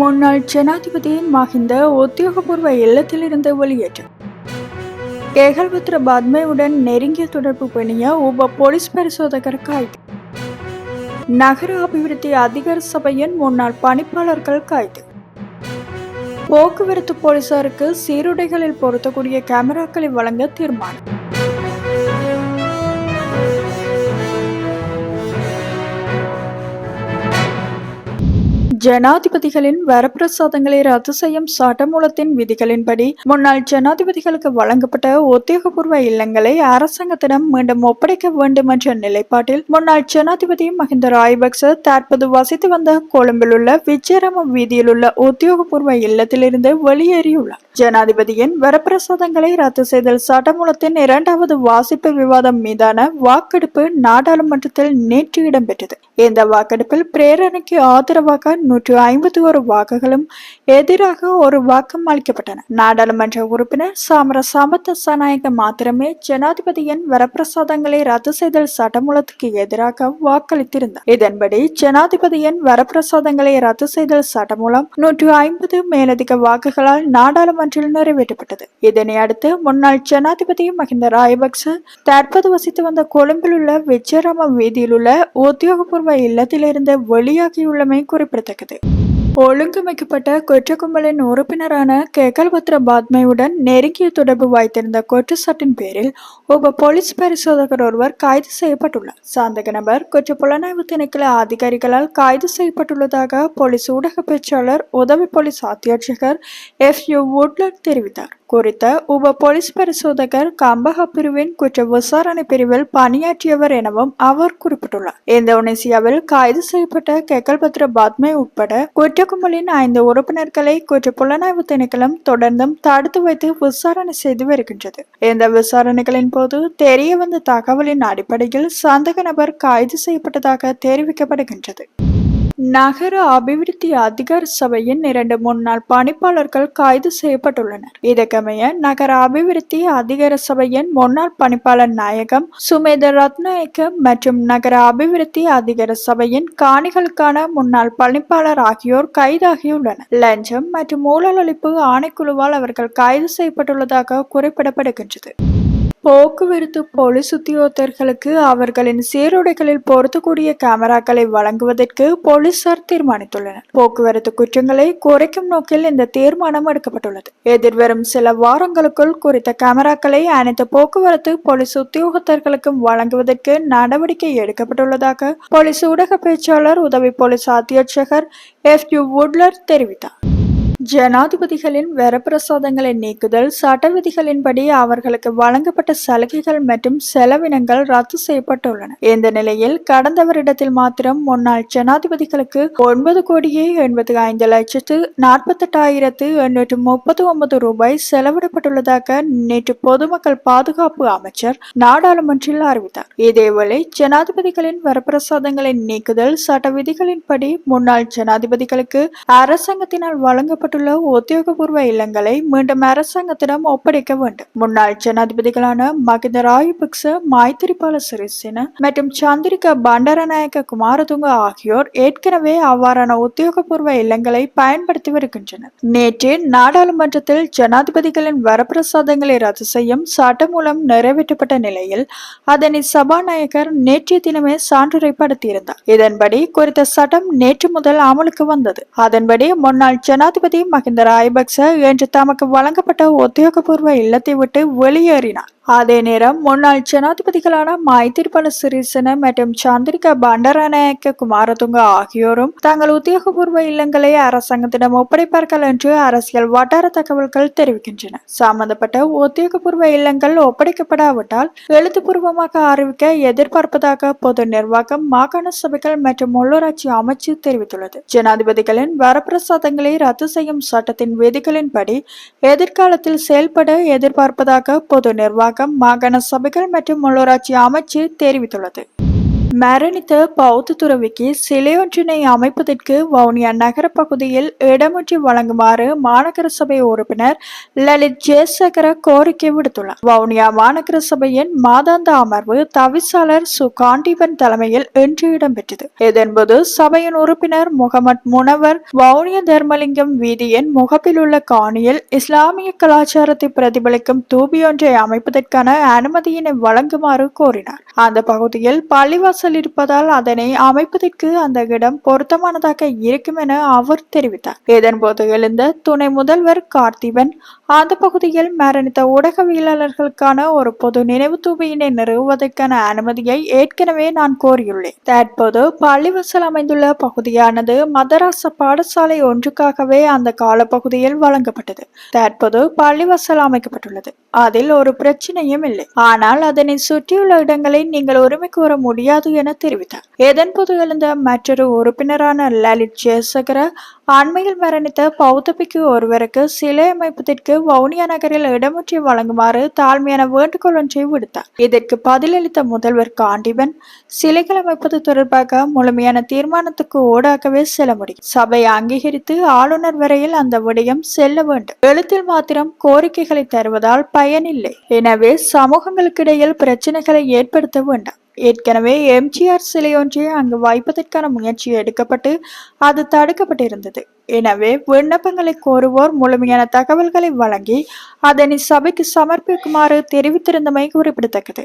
முன்னாள் ஜனாதிபதியின் மஹிந்த உத்தியோகபூர்வ இல்லத்திலிருந்து வெளியேற்றம். கேகல்புத்திர பத்மையுடன் நெருங்கிய தொடர்பு பணிய உப போலீஸ் பரிசோதகர் கைது நகர அபிவிருத்தி அதிகார சபையின் முன்னாள் பணிப்பாளர்கள் கைது. போக்குவரத்து போலீசாருக்கு சீருடைகளில் பொருத்தக்கூடிய கேமராக்களை வழங்க தீர்மானம். ஜனாதிபதிகளின் வரப்பிரசாதங்களை ரத்து செய்யும் சட்டமூலத்தின் விதிகளின்படி முன்னாள் ஜனாதிபதிகளுக்கு வழங்கப்பட்ட உத்தியோகபூர்வ இல்லங்களை அரசாங்கத்திடம் மீண்டும் ஒப்படைக்க வேண்டும் என்ற நிலைப்பாட்டில் முன்னாள் ஜனாதிபதி மஹிந்த ராயபக்ச தற்போது வசித்து வந்த கொழும்பில் உள்ள விஜயராம வீதியில் உள்ள உத்தியோகபூர்வ இல்லத்திலிருந்து வெளியேறியுள்ளார். ஜனாதிபதியின் வரப்பிரசாதங்களை ரத்து செய்தல் சட்டமூலத்தின் இரண்டாவது வாசிப்பு விவாதம் மீதான வாக்கெடுப்பு நாடாளுமன்றத்தில் நேற்று இடம்பெற்றது. இந்த வாக்கெடுப்பில் பிரேரணைக்கு ஆதரவாக நூற்றி ஐம்பத்தி ஒரு வாக்குகளும் எதிராக ஒரு வாக்கம் அளிக்கப்பட்டன. நாடாளுமன்ற உறுப்பினர் சாமர சமத்த சநாயக மாத்திரமே ஜனாதிபதியின் வரப்பிரசாதங்களை ரத்து செய்தல் சட்டமூலத்துக்கு எதிராக வாக்களித்திருந்தார். இதன்படி ஜனாதிபதியின் வரப்பிரசாதங்களை ரத்து செய்தல் சட்டமூலம் நூற்றி ஐம்பது மேலதிக வாக்குகளால் நாடாளுமன்றில் நிறைவேற்றப்பட்டது. இதனை அடுத்து முன்னாள் ஜனாதிபதி மஹிந்த ராயபக்ச தற்போது வசித்து வந்த கொழும்பில் உள்ள விஜயராம வீதியில் உள்ள உத்தியோகபூர்வ இல்லத்திலிருந்து வெளியாகியுள்ளமை குறிப்பிடத்தக்கது. ஒழுங்கமைக்கப்பட்ட குற்ற கும்பலின் உறுப்பினரான கேகல்பத்ர பாத்மையுடன் நெருங்கிய தொடர்பு வைத்திருந்த குற்றச்சாட்டின் பேரில் உப போலீஸ் பரிசோதகர் ஒருவர் கைது செய்யப்பட்டுள்ளார். சாந்தக நபர் குற்ற புலனாய்வு திணைக்கள அதிகாரிகளால் கைது செய்யப்பட்டுள்ளதாக போலீஸ் ஊடக பேச்சாளர் உதவி போலீஸ் அத்தியட்சகர் எஃப் யு வுட்லட் தெரிவித்தார். குறித்த உப போலீஸ் பரிசோதகர் கம்பக பிரிவின் குற்ற விசாரணை பிரிவில் பணியாற்றியவர் எனவும் அவர் குறிப்பிட்டுள்ளார். இந்தோனேசியாவில் கைது செய்யப்பட்ட கெக்கல்பத்ர பாத்மே உட்பட குற்றகுமலின் ஐந்து உறுப்பினர்களை குற்ற புலனாய்வு திணைக்களம் தொடர்ந்தும் தடுத்து வைத்து விசாரணை செய்து வருகின்றது. இந்த விசாரணைகளின் போது தெரிய வந்த தகவலின் அடிப்படையில் சந்தக நபர் கைது செய்யப்பட்டதாக தெரிவிக்கப்படுகின்றது. நகர அபிவிருத்தி அதிகார சபையின் இரண்டு முன்னாள் பணிப்பாளர்கள் கைது செய்யப்பட்டுள்ளனர். இதற்கமைய நகர அபிவிருத்தி அதிகார சபையின் முன்னாள் பணிப்பாளர் நாயகம் சுமேத ரத்நாயக்க மற்றும் நகர அபிவிருத்தி அதிகார சபையின் காணிகளுக்கான முன்னாள் பணிப்பாளர் ஆகியோர் கைதாகியுள்ளனர். லஞ்சம் மற்றும் ஊழலளிப்பு ஆணைக்குழுவால் அவர்கள் கைது செய்யப்பட்டுள்ளதாக குறிப்பிடப்படுகின்றது. போக்குவரத்து போலீஸ் உத்தியோகத்தர்களுக்கு அவர்களின் சீருடைகளில் பொருத்தக்கூடிய கேமராக்களை வழங்குவதற்கு போலீசார் தீர்மானித்துள்ளனர். போக்குவரத்து குற்றங்களை குறைக்கும் நோக்கில் இந்த தீர்மானம் எடுக்கப்பட்டுள்ளது. எதிர்வரும் சில வாரங்களுக்குள் குறித்த கேமராக்களை அனைத்து போக்குவரத்து போலீஸ் உத்தியோகத்தர்களுக்கும் வழங்குவதற்கு நடவடிக்கை எடுக்கப்பட்டுள்ளதாக போலீஸ் ஊடக பேச்சாளர் உதவி போலீஸ் அத்தியட்சகர் எஃப் யூ வுட்லர் தெரிவித்தார். ஜனாதிபதிகளின் வரப்பிரசாதங்களை நீக்குதல் சட்ட விதிகளின்படி அவர்களுக்கு வழங்கப்பட்ட சலுகைகள் மற்றும் செலவினங்கள் ரத்து செய்யப்பட்டுள்ளன. இந்த நிலையில் கடந்த வருடத்தில் மாத்திரம் முன்னாள் ஜனாதிபதிகளுக்கு ஒன்பது கோடியே எண்பத்தி ஐந்து லட்சத்து நாற்பத்தெட்டாயிரத்து எண்ணூற்று முப்பத்தி ஒன்பது ரூபாய் செலவிடப்பட்டுள்ளதாக நேற்று பொதுமக்கள் பாதுகாப்பு அமைச்சர் நாடாளுமன்றில் அறிவித்தார். இதேவேளை ஜனாதிபதிகளின் வரப்பிரசாதங்களை நீக்குதல் சட்ட விதிகளின்படி முன்னாள் ஜனாதிபதிகளுக்கு அரசாங்கத்தினால் வழங்கப்பட்ட வழங்கப்பட்டுள்ள உத்தியோகபூர்வ இல்லங்களை மீண்டும் அரசாங்கத்திடம் ஒப்படைக்க வேண்டும். முன்னாள் ஜனாதிபதிகளான மகிந்த ராயபக்ச மைத்திரிபால சிறிசேன மற்றும் சந்திரிகா பண்டாரநாயக்க குமாரதுங்க ஆகியோர் ஏற்கனவே அவ்வாறான உத்தியோகபூர்வ இல்லங்களை பயன்படுத்தி வருகின்றனர். நேற்று நாடாளுமன்றத்தில் ஜனாதிபதிகளின் வரப்பிரசாதங்களை ரத்து செய்யும் சட்டம் மூலம் நிறைவேற்றப்பட்ட நிலையில் அதனை சபாநாயகர் நேற்றைய தினமே சான்றுரைப்படுத்தியிருந்தார் இதன்படி குறித்த சட்டம் நேற்று முதல் அமலுக்கு வந்தது. அதன்படி முன்னாள் ஜனாதிபதி மகிந்த ராயபக்ச என்று தமக்கு வழங்கப்பட்ட உத்தியோகபூர்வ இல்லத்தை விட்டு வெளியேறினார். அதே நேரம் முன்னாள் ஜனாதிபதிகளான மைத்திரிபால சிறிசேன மற்றும் சந்திரிகா பண்டாரநாயக்க குமாரதுங்க ஆகியோரும் தங்கள் உத்தியோகபூர்வ இல்லங்களை அரசாங்கத்திடம் ஒப்படைப்பார்கள் என்று அரசியல் வட்டார தகவல்கள் தெரிவிக்கின்றன. சம்பந்தப்பட்ட உத்தியோகபூர்வ இல்லங்கள் ஒப்படைக்கப்படாவிட்டால் எழுத்துப்பூர்வமாக அறிவிக்க எதிர்பார்ப்பதாக பொது நிர்வாகம் மாகாண சபைகள் மற்றும் உள்ளூராட்சி அமைச்சு தெரிவித்துள்ளது. ஜனாதிபதிகளின் வரப்பிரசாதங்களை ரத்து செய்யும் சட்டத்தின் விதிகளின்படி எதிர்காலத்தில் செயல்பட எதிர்பார்ப்பதாக பொது நிர்வாகம் மாகாண சபைகள் மற்றும் உள்ளூராட்சி அமைச்சு தெரிவித்துள்ளது. மரணித்த பௌத்த துறவிக்கு சிலையொன்றினை அமைப்பதற்கு வவுனியா நகர பகுதியில் இடமொற்றி வழங்குமாறு மாநகர சபை உறுப்பினர் லலித் ஜெயசேகர கோரிக்கை விடுத்துள்ளார். வவுனியா மாநகர சபையின் மாதாந்த அமர்வு தவிசாளர் சு காண்டீபன் தலைமையில் இன்று இடம்பெற்றது. இதன்போது சபையின் உறுப்பினர் முகமது முனவர் வவுனியா தர்மலிங்கம் வீதியின் முகப்பில் உள்ள காணியில் இஸ்லாமிய கலாச்சாரத்தை பிரதிபலிக்கும் தூபியொன்றை அமைப்பதற்கான அனுமதியினை வழங்குமாறு கோரினார். அந்த பகுதியில் பள்ளிவாசல் இருப்பதால் அதனை அமைப்பதற்கு அந்த இடம் பொருத்தமானதாக இருக்கும் என அவர் தெரிவித்தார். இதன்போது எழுந்த துணை முதல்வர் கார்த்திபன் அந்த பகுதியில் மரணித்த ஊடகவியலாளர்களுக்கான ஒரு பொது நினைவு தூவியினை நிறுவுவதற்கான அனுமதியை ஏற்கனவே நான் கோரியுள்ளேன். தற்போது பள்ளிவாசல் அமைந்துள்ள பகுதியானது மதராச பாடசாலை ஒன்றுக்காகவே அந்த காலப்பகுதியில் வழங்கப்பட்டது. தற்போது பள்ளிவாசல் அமைக்கப்பட்டுள்ளது. அதில் ஒரு பிரச்சனையும் இல்லை. ஆனால் அதனை சுற்றியுள்ள இடங்களை நீங்கள் உரிமை கோர முடியாது என தெரிவித்தார். இதன்போது எழுந்த மற்றொரு உறுப்பினரான லலித் ஜெயசகர அண்மையில் மரணித்த பௌத்த பிக்கு ஒருவருக்கு சிலை அமைப்பதற்கு வவுனியா நகரில் இடமொற்றி வழங்குமாறு தாழ்மையான வேண்டுகோள் ஒன்றை விடுத்தார். இதற்கு பதிலளித்த முதல்வர் காண்டிபன் சிலைகள் அமைப்பது தொடர்பாக முழுமையான தீர்மானத்துக்கு ஓடாகவே செல்ல முடியும். சபை அங்கீகரித்து ஆளுநர் வரையில் அந்த விடயம் செல்ல வேண்டும். எழுத்தில் மாத்திரம் கோரிக்கைகளை தருவதால் பயனில்லை. எனவே சமூகங்களுக்கிடையில் பிரச்சனைகளை ஏற்படுத்த வேண்டாம். ஏற்கனவே எம்ஜிஆர் சிலை ஒன்றை அங்கு வைப்பதற்கான முயற்சி எடுக்கப்பட்டு அது தடுக்கப்பட்டிருந்தது. எனவே விண்ணப்பங்களை கோருவோர் முழுமையான தகவல்களை வழங்கி அதனை சபைக்கு சமர்ப்பிக்குமாறு தெரிவித்திருந்தமை குறிப்பிடத்தக்கது.